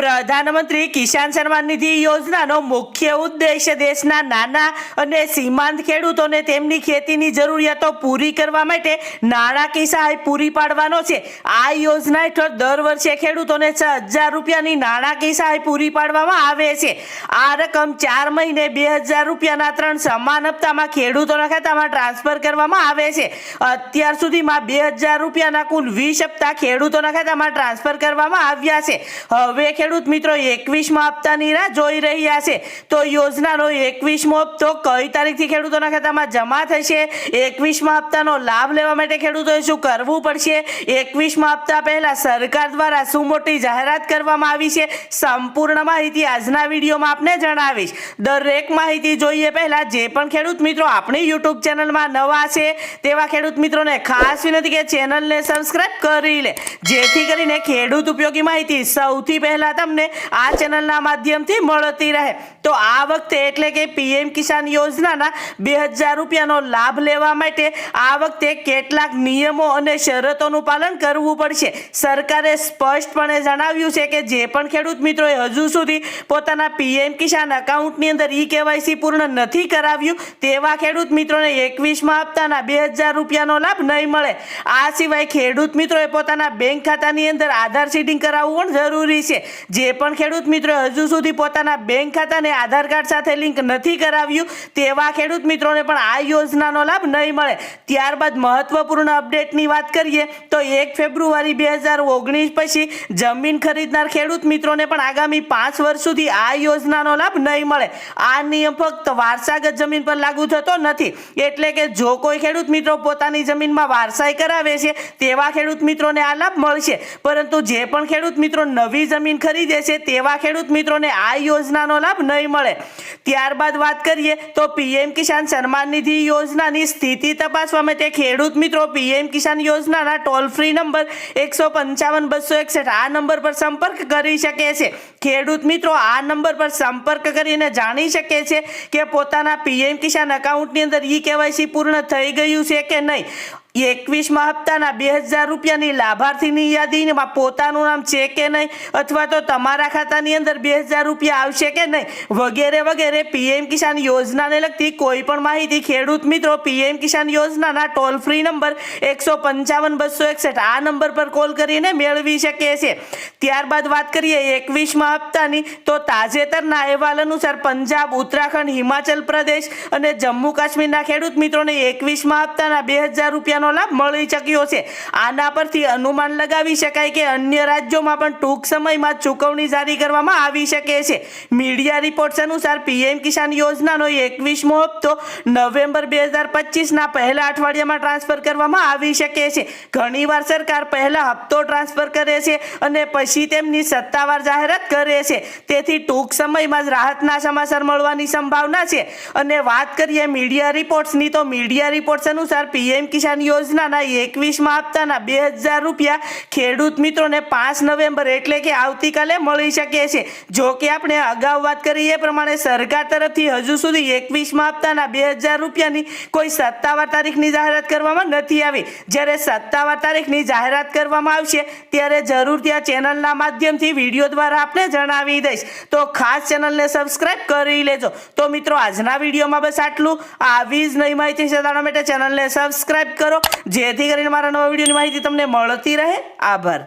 પ્રધાનમંત્રી કિસાન સન્માન નિધિ યોજનાનો મુખ્ય ઉદ્દેશ દેશના નાના અને સીમાંત ખેડૂતોને તેમની ખેતીની જરૂરિયાતો પૂરી કરવા માટે નાણાકીય સહાય પૂરી પાડવાનો છે. આ યોજના હેઠળ દર વર્ષે ખેડૂતોને છ હજાર રૂપિયાની નાણાકીય સહાય પૂરી પાડવામાં આવે છે. આ રકમ ચાર મહિને બે હજાર રૂપિયાના ત્રણ સમાન હપ્તામાં ખેડૂતોના ખાતામાં ટ્રાન્સફર કરવામાં આવે છે. અત્યાર સુધીમાં બે હજાર રૂપિયાના કુલ વીસ હપ્તા ખેડૂતોના ખાતામાં ટ્રાન્સફર કરવામાં આવ્યા છે. હવે ખેડૂત મિત્રો એકવીસમાં હપ્તાની રાહ જોઈ રહ્યા છે. તો યોજનાનો એકવીસમો હપ્તો કઈ તારીખથી ખેડૂતોના ખાતામાં જમા થશે? એકવીસમાં હપ્તાનો લાભ લેવા માટે ખેડૂતોએ શું કરવું પડશે? એકવીસમાં હપ્તા પહેલાં સરકાર દ્વારા શું મોટી જાહેરાત કરવામાં આવી છે? સંપૂર્ણ માહિતી આજના વિડીયોમાં આપને જણાવીશ. દરેક માહિતી જોઈએ પહેલાં જે પણ ખેડૂત મિત્રો આપણી યુટ્યુબ ચેનલમાં નવા છે, તેવા ખેડૂત મિત્રોને ખાસ વિનંતી કે ચેનલને સબસ્ક્રાઇબ કરી લે. જેથી કરીને ખેડૂત ઉપયોગી માહિતી સૌથી પહેલા તમને આ ચેનલના માધ્યમથી મળતી રહે. તો આ વખતે એટલે કે પીએમ કિસાન યોજનાના બે હજાર રૂપિયાનો લાભ લેવા માટે આ વખતે કેટલાક નિયમો અને શરતોનું પાલન કરવું પડશે. સરકારે સ્પષ્ટપણે જણાવ્યું છે કે જે પણ ખેડૂત મિત્રોએ હજુ સુધી પોતાના પીએમ કિસાન એકાઉન્ટની અંદર ઈ કેવાયસી પૂર્ણ નથી કરાવ્યું, તેવા ખેડૂત મિત્રોને એકવીસમાં હપ્તાના બે હજાર રૂપિયાનો લાભ નહીં મળે. આ સિવાય ખેડૂત મિત્રોએ પોતાના બેંક ખાતાની અંદર આધાર સીડિંગ કરાવવું પણ જરૂરી છે. જે પણ ખેડૂત મિત્રો હજુ સુધી પોતાના બેંક ખાતાને આધાર કાર્ડ સાથે લિંક નથી કરાવ્યું, તેવા ખેડૂત મિત્રોને પણ આ યોજનાનો લાભ નહીં મળે. ત્યારબાદ મહત્વપૂર્ણ અપડેટની વાત કરીએ, તો એક ફેબ્રુઆરી બે હજાર ઓગણીસ પછી જમીન ખરીદનાર ખેડૂત મિત્રોને પણ આગામી પાંચ વર્ષ સુધી આ યોજનાનો લાભ નહીં મળે. આ નિયમ ફક્ત વારસાગત જમીન પર લાગુ થતો નથી. એટલે કે જો કોઈ ખેડૂત મિત્રો પોતાની જમીનમાં વારસાઈ કરાવે છે, તેવા ખેડૂત મિત્રોને આ લાભ મળશે. પરંતુ જે પણ ખેડૂત મિત્રો નવી જમીન ખરીદે છે, તેવા ખેડૂત મિત્રોને આ યોજનાનો લાભ નહીં મળે. ત્યારબાદ વાત કરીએ તો પીએમ કિસાન સન્માન નિધિ યોજનાની સ્થિતિ તપાસવા માટે ખેડૂત મિત્રો પીએમ કિસાન યોજનાના ટોલ ફ્રી નંબર એકસો પંચાવન, બસો એકસઠ, આ નંબર પર સંપર્ક કરી શકે છે. ખેડૂત મિત્રો આ નંબર પર સંપર્ક કરીને જાણી શકે છે કે પોતાના પીએમ કિસાન અકાઉન્ટની અંદર ઈ કેવાયસી પૂર્ણ થઈ ગયું છે કે નહીં. એકવીસમાં હપ્તાના બે હજાર રૂપિયાની લાભાર્થીની યાદીમાં પોતાનું નામ છે કે નહીં? અથવા તો તમારા ખાતાની અંદર બે હજાર રૂપિયા આવશે કે નહીં? વગેરે વગેરે પીએમ કિસાન યોજનાને લગતી કોઈ પણ માહિતી ખેડૂત મિત્રો પીએમ કિસાન યોજનાના ટોલ ફ્રી નંબર એકસો પંચાવન બસો એકસઠ આ નંબર પર કોલ કરીને મેળવી શકે છે. ત્યારબાદ વાત કરીએ એકવીસમાં હપ્તાની, તો તાજેતરના અહેવાલ અનુસાર પંજાબ, ઉત્તરાખંડ, હિમાચલ પ્રદેશ અને જમ્મુ કાશ્મીરના ખેડૂત મિત્રોને એકવીસમાં હપ્તાના બે હજાર રૂપિયાનો લાભ મળી શક્યો છે. આના પરથી અનુમાન લગાવી શકાય કે અન્ય રાજ્યોમાં પણ ટૂંક સમયમાં ચૂકવણી જારી કરવામાં આવી શકે છે. મીડિયા રિપોર્ટ્સ અનુસાર પીએમ કિસાન યોજનાનો એકવીસમો હપ્તો નવેમ્બર બે હજાર પચીસના પહેલા અઠવાડિયામાં ટ્રાન્સફર કરવામાં આવી શકે છે. ઘણીવાર સરકાર પહેલા હપ્તો ટ્રાન્સફર કરે છે અને પછી તેમની સત્તાવાર જાહેરાત કરે છે. તેથી ટૂંક સમયમાં જ રાહતના સમાચાર મળવાની સંભાવના છે. અને વાત કરીએ મીડિયા રિપોર્ટ્સની તો મીડિયા રિપોર્ટ્સ અનુસાર પીએમ કિસાન યોજનાના એકવીસમાં હપ્તાના બે હજાર રૂપિયા ખેડૂત મિત્રોને પાંચ નવેમ્બર એટલે કે આવતીકાલે મળી શકે છે. જો કે આપણે અગાઉ વાત કરી એ પ્રમાણે સરકાર તરફથી હજુ સુધી એકવીસમાં હપ્તાના બે હજાર રૂપિયાની કોઈ સત્તાવાર તારીખની જાહેરાત કરવામાં નથી આવી. જ્યારે સત્તાવાર તારીખની જાહેરાત કરવામાં આવશે ત્યારે જરૂર ત્યાં ચેનલના માધ્યમથી વીડિયો દ્વારા આપણે જણાવી દઈશ. તો ખાસ ચેનલને સબસ્ક્રાઈબ કરી લેજો. તો મિત્રો, આજના વિડીયોમાં બસ આટલું. આવી જ નહીં માહિતી જાણવા માટે ચેનલને સબસ્ક્રાઈબ કરો. જેથી કરીને મારા નવા વિડીયોની માહિતી તમને મળતી રહે. આભાર.